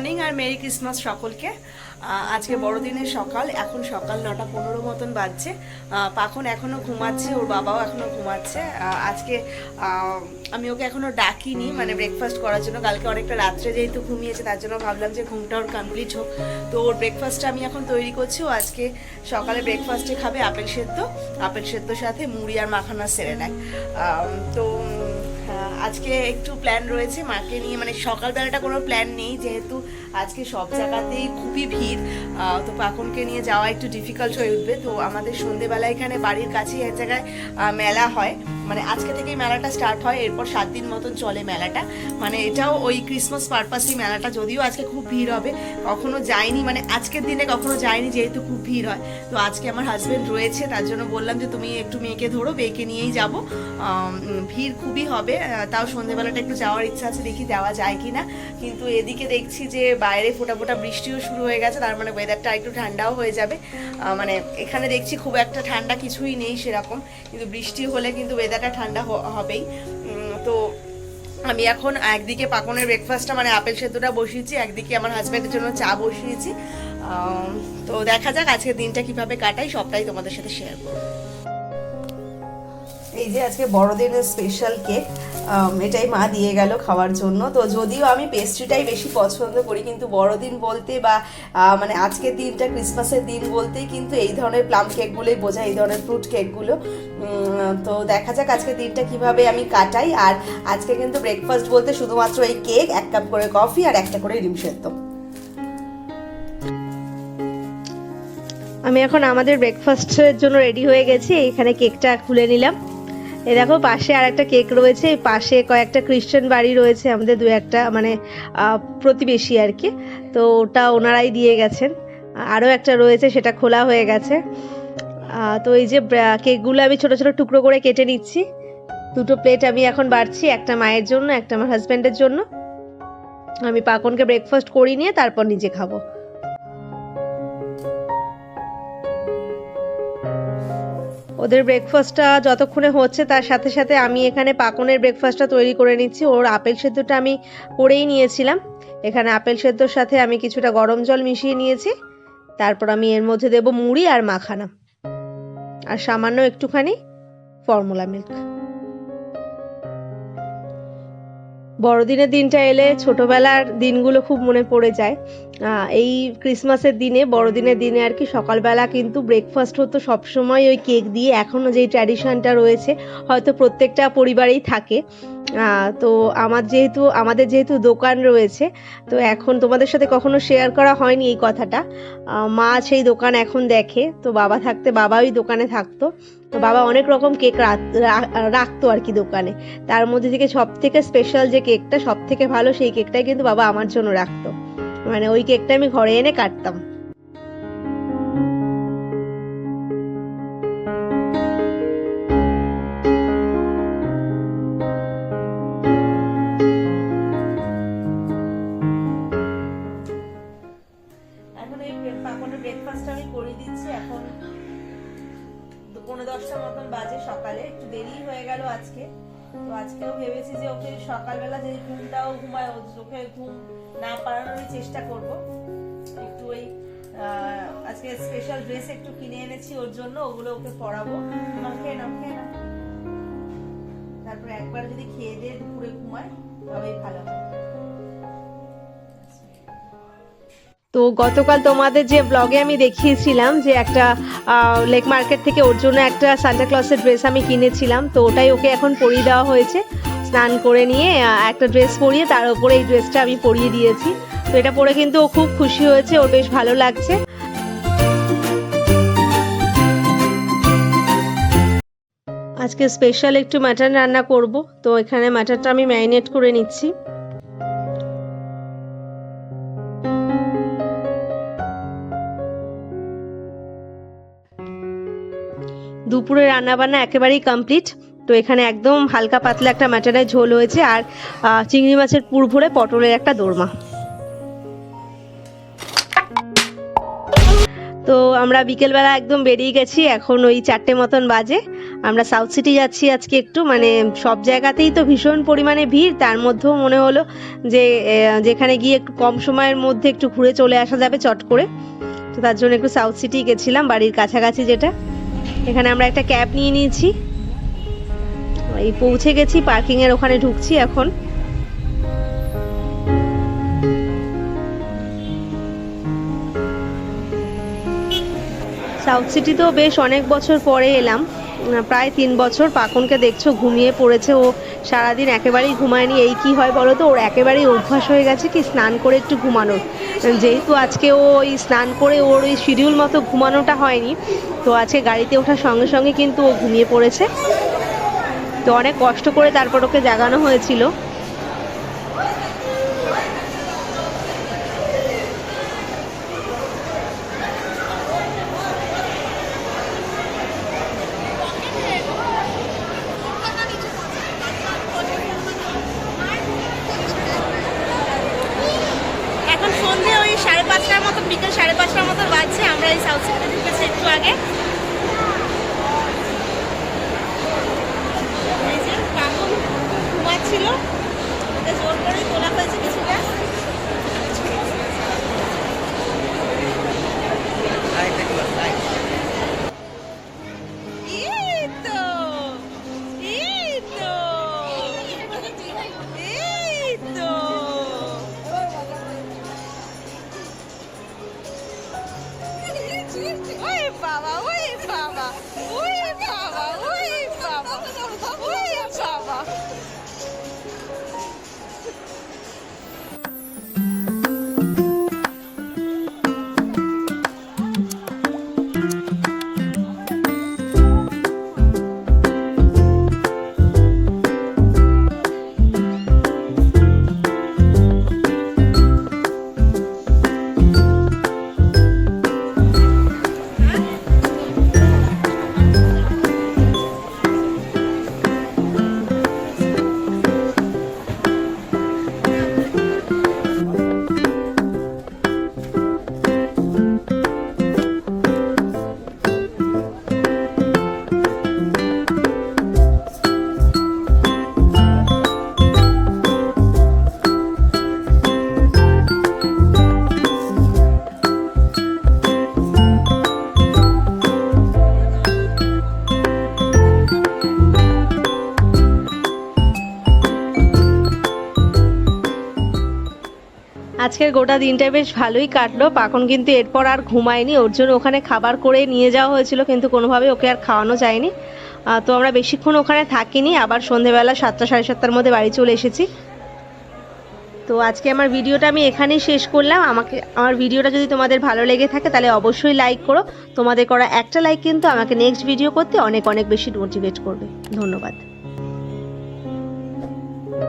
Morning আর merry Christmas সকলকে। আজকে বড়দিনের সকাল, এখন সকাল নটা পনেরো মতন বাজছে। পাখন এখনও ঘুমাচ্ছে, ওর বাবাও এখনও ঘুমাচ্ছে। আজকে আমি ওকে এখনও ডাকিনি মানে ব্রেকফাস্ট করার জন্য। কালকে অনেকটা রাত্রে যেহেতু ঘুমিয়েছে, তার জন্য ভাবলাম যে ঘুমটা ওর কমপ্লিট হোক। তো ওর ব্রেকফাস্টটা আমি এখন তৈরি করছি। ও আজকে সকালে ব্রেকফাস্টে খাবে আপেল সেদ্ধ। আপেল সেদ্ধর সাথে মুড়ি আর মাখানা সেরে নেয়। তো আজকে একটু প্ল্যান রয়েছে মাকে নিয়ে মানে সকালবেলাটা কোনো প্ল্যান নেই, যেহেতু আজকে সব জায়গাতেই খুবই ভিড়। তো পাকনকে নিয়ে যাওয়া একটু ডিফিকাল্ট হয়ে উঠবে। তো আমাদের সন্ধেবেলা এখানে বাড়ির কাছেই এক জায়গায় মেলা হয়। মানে আজকে থেকেই মেলাটা স্টার্ট হয়, এরপর সাত দিন মতন চলে মেলাটা। মানে এটাও ওই ক্রিসমাস পারপাসই মেলাটা, যদিও আজকে খুব ভিড় হবে, কখনো যায়নি মানে আজকের দিনে কখনো যায়নি যেহেতু খুব ভিড় হয়। তো আজকে আমার হাজবেন্ড রয়েছে, তার জন্য বললাম যে তুমি একটু মেয়েকে ধরো, মেয়েকে নিয়েই যাব। ভিড় খুবই হবে তাও সন্ধেবেলাটা একটু যাওয়ার ইচ্ছা আছে, দেখি যাওয়া যায় কি না কিন্তু এদিকে দেখছি যে বাইরে ফোটা ফোটা বৃষ্টিও শুরু হয়ে গেছে, তার মানে ওয়েদারটা একটু ঠান্ডাও হয়ে যাবে। মানে এখানে দেখছি খুব একটা ঠান্ডা কিছুই নেই সেরকম, কিন্তু বৃষ্টি হলে কিন্তু ওয়েদারটা ঠান্ডা হবেই। তো আমি এখন একদিকে পাকনের ব্রেকফাস্টটা মানে আপেল সেদ্ধটা বসিয়েছি, একদিকে আমার হাজব্যান্ডের জন্য চা বসিয়েছি। তো দেখা যাক আজকের দিনটা কীভাবে কাটাই, সবটাই তোমাদের সাথে শেয়ার করব। এই যে আজকে বড়দিনের স্পেশাল কেক এটাই মা দিয়ে গেল খাওয়ার জন্য। তো যদিও আমি পেস্ট্রিটাই বেশি পছন্দ করি, কিন্তু বড়দিন বলতে বা মানে আজকের দিনটা ক্রিসমাসের দিন বলতেই কিন্তু এই ধরনের প্লাম কেকগুলোই বোঝায়, এই ধরনের ফ্রুট কেকগুলো তো দেখা যাক আজকে দিনটা কীভাবে আমি কাটাই। আর আজকে কিন্তু ব্রেকফাস্ট বলতে শুধুমাত্র এই কেক এক কাপ করে কফি আর একটা করে ডিম সেদ্ধ। আমি এখন আমাদের ব্রেকফাস্টের জন্য রেডি হয়ে গেছি এখানে কেকটা খুলে নিলাম। এই দেখো, পাশে আর একটা কেক রয়েছে, এই পাশে কয়েকটা খ্রিস্টান বাড়ি রয়েছে, আমাদের দু একটা মানে প্রতিবেশী আর কি। তো ওটা ওনারাই দিয়ে গেছেন। আরও একটা রয়েছে, সেটা খোলা হয়ে গেছে। তো এই যে কেকগুলো আমি ছোট ছোট টুকরো করে কেটে নিচ্ছি। দুটো প্লেট আমি এখন বাড়ছি, একটা মায়ের জন্য, একটা আমার হাজব্যান্ডের জন্য। আমি পাকনকে ব্রেকফাস্ট করি নিয়ে তারপর নিজে খাব। ওদের ব্রেকফাস্টটা যতক্ষণে হচ্ছে, তার সাথে সাথে আমি এখানে পাকনের ব্রেকফাস্টটা তৈরি করে নিচ্ছি। ওর আপেল সেদ্ধটা আমি করেই নিয়েছিলাম। এখানে আপেল সেদ্ধর সাথে আমি কিছুটা গরম জল মিশিয়ে নিয়েছি। তারপর আমি এর মধ্যে দেব মুড়ি আর মাখানা। আর সামান্য একটুখানি ফর্মুলা মিল্ক বড়দিনের দিনটা এলে ছোটবেলার দিনগুলো খুব মনে পড়ে যায়। এই ক্রিসমাসের দিনে, বড়দিনের দিনে আর কি সকালবেলা কিন্তু ব্রেকফাস্ট হতো সবসময় ওই কেক দিয়ে। এখনও যেই ট্র্যাডিশনটা রয়েছে, হয়তো প্রত্যেকটা পরিবারেই থাকে। তো আমার যেহেতু, আমাদের যেহেতু দোকান রয়েছে, তো এখন তোমাদের সাথে কখনো শেয়ার করা হয়নি এই কথাটা। মা সেই দোকান এখন দেখে, তো বাবা থাকতে, বাবা ওই দোকানে থাকতো। তো বাবা অনেক রকম কেক রাখতো আর কি দোকানে। তার মধ্যে থেকে সব থেকে স্পেশাল যে কেকটা সব থেকে ভালো সেই কেকটাই কিন্তু বাবা আমার জন্য রাখতো। মানে ওই কেকটা আমি ঘরে এনে কাটতাম। পাকনের ব্রেকফাস্টটা আমি করে দিচ্ছি। এখন পনেরো দশটা মতন বাজে সকালে। একটু দেরি হয়ে গেল আজকে। তো আজকেও ভেবেছি যে ওকে সকালবেলা যে ঘুমটাও ঘুমায় ওকে ঘুম না পারানোরই চেষ্টা করব। একটু ওই আজকে স্পেশাল ড্রেস একটু কিনে এনেছি ওর জন্য, ওগুলো ওকে পরাবো। না খেয়ে না খেয়ে নাও। তারপরে একবার যদি খেয়ে দিয়ে দুপুরে ঘুমায়, তবেই ভালো হয়। তো গতকাল তোমাদের যে ব্লগে আমি দেখিয়েছিলাম যে একটা লেক মার্কেট থেকে ওর জন্য একটা সান্টা ক্লসের ড্রেস আমি কিনেছিলাম, তো ওটাই ওকে এখন পরিয়ে দেওয়া হয়েছে। স্নান করে নিয়ে একটা ড্রেস পরিয়ে তার উপরে এই ড্রেসটা আমি পরিয়ে দিয়েছি। তো এটা পরে কিন্তু ও খুব খুশি হয়েছে, ওর বেশ ভালো লাগছে। আজকে স্পেশাল একটু মাটন রান্না করব, তো এখানে মাটনটা আমি ম্যারিনেট করে নিচ্ছি। দুপুরে রান্নাবান্না একেবারেই কমপ্লিট তো এখানে একদম হালকা পাতলা একটা মাটনের ঝোল হয়েছে আর চিংড়ি মাছের পুর ভরে পটলের একটা দোরমা। তো আমরা বিকেলবেলা একদম বেরিয়ে গেছি, এখন ওই চারটে মতন বাজে। আমরা সাউথ সিটি যাচ্ছি আজকে একটু মানে সব জায়গাতেই তো ভীষণ পরিমাণে ভিড়। তার মধ্যেও মনে হলো যে যেখানে গিয়ে একটু কম সময়ের মধ্যে একটু ঘুরে চলে আসা যাবে চট করে। তো তার জন্য একটু সাউথ সিটি গেছিলাম, বাড়ির কাছাকাছি যেটা। এখানে আমরা একটা ক্যাব নিয়ে নিয়েছি। এই পৌঁছে গেছি পার্কিং এর ওখানে ঢুকছি এখন। সাউথ সিটি তো বেশ অনেক বছর পরে এলাম। প্রায় তিন বছর পাখনকে দেখছ, ঘুমিয়ে পড়েছে ও সারাদিন একেবারেই ঘুমায়নি। এই কি হয় বলো তো? ওর একেবারেই অভ্যাস হয়ে গেছে কি স্নান করে একটু ঘুমানোর। যেহেতু আজকে ও ওই স্নান করে ওর ওই শিডিউল মতো ঘুমানোটা হয়নি, তো আজকে গাড়িতে ওঠার সঙ্গে সঙ্গে কিন্তু ও ঘুমিয়ে পড়েছে। তো অনেক কষ্ট করে তারপর ওকে জাগানো হয়েছিল এখন সন্ধে ওই সাড়ে পাঁচটার মতো বিকেল সাড়ে পাঁচটার মতো বাজছে আমরা এই সাউথ সিটিতে ঢুকেছি একটু আগে আজকের গোটা দিনটা বেশ ভালোই কাটলো। পাখন কিন্তু এরপর আর ঘুমায়নি। ওর জন্য ওখানে খাবার করে নিয়ে যাওয়া হয়েছিল, কিন্তু কোনোভাবে ওকে আর খাওয়ানো যায়নি। তো আমরা বেশিক্ষণ ওখানে থাকিনি। আবার সন্ধেবেলা সাতটা, সাড়ে সাতটার মধ্যে বাড়ি চলে এসেছি। তো আজকে আমার ভিডিওটা আমি এখানেই শেষ করলাম। আমাকে, আমার ভিডিওটা যদি তোমাদের ভালো লেগে থাকে, তাহলে অবশ্যই লাইক করো। তোমাদের করা একটা লাইক কিন্তু আমাকে নেক্সট ভিডিও করতে অনেক অনেক বেশি মোটিভেট করবে। ধন্যবাদ।